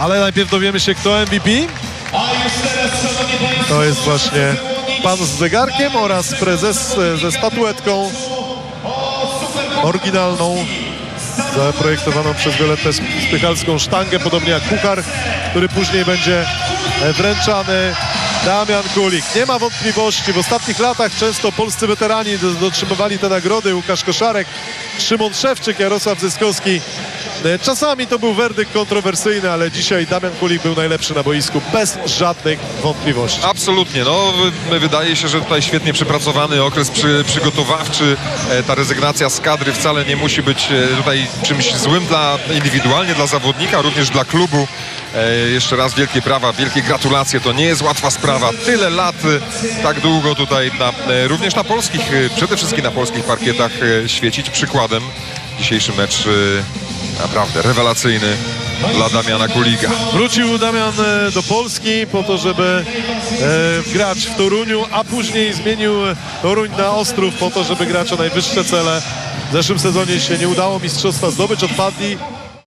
Ale najpierw dowiemy się, kto MVP. To jest właśnie pan z zegarkiem oraz prezes e, ze statuetką oryginalną zaprojektowaną przez Violettę Spychalską sztangę, podobnie jak kuchar, który później będzie e, wręczany. Damian Kulik. Nie ma wątpliwości, w ostatnich latach często polscy weterani do- dotrzymywali te nagrody. Łukasz Koszarek, Szymon Szewczyk, Jarosław Zyskowski. E, Czasami to był werdykt kontrowersyjny, ale dzisiaj Damian Kulik był najlepszy na boisku, bez żadnych wątpliwości. Absolutnie, no wy- wydaje się, że tutaj świetnie przepracowany okres przy, przygotowawczy. E, Ta rezygnacja z kadry wcale nie musi być e, tutaj czymś złym dla indywidualnie dla zawodnika, również dla klubu. Jeszcze raz wielkie prawa, wielkie gratulacje. To nie jest łatwa sprawa. Tyle lat, tak długo tutaj na, również na polskich, przede wszystkim na polskich parkietach świecić przykładem. Dzisiejszy mecz naprawdę rewelacyjny dla Damiana Kuliga. Wrócił Damian e, do Polski po to, żeby e, grać w Toruniu, a później zmienił Toruń na Ostrów po to, żeby grać o najwyższe cele. W zeszłym sezonie się nie udało mistrzostwa zdobyć, odpadli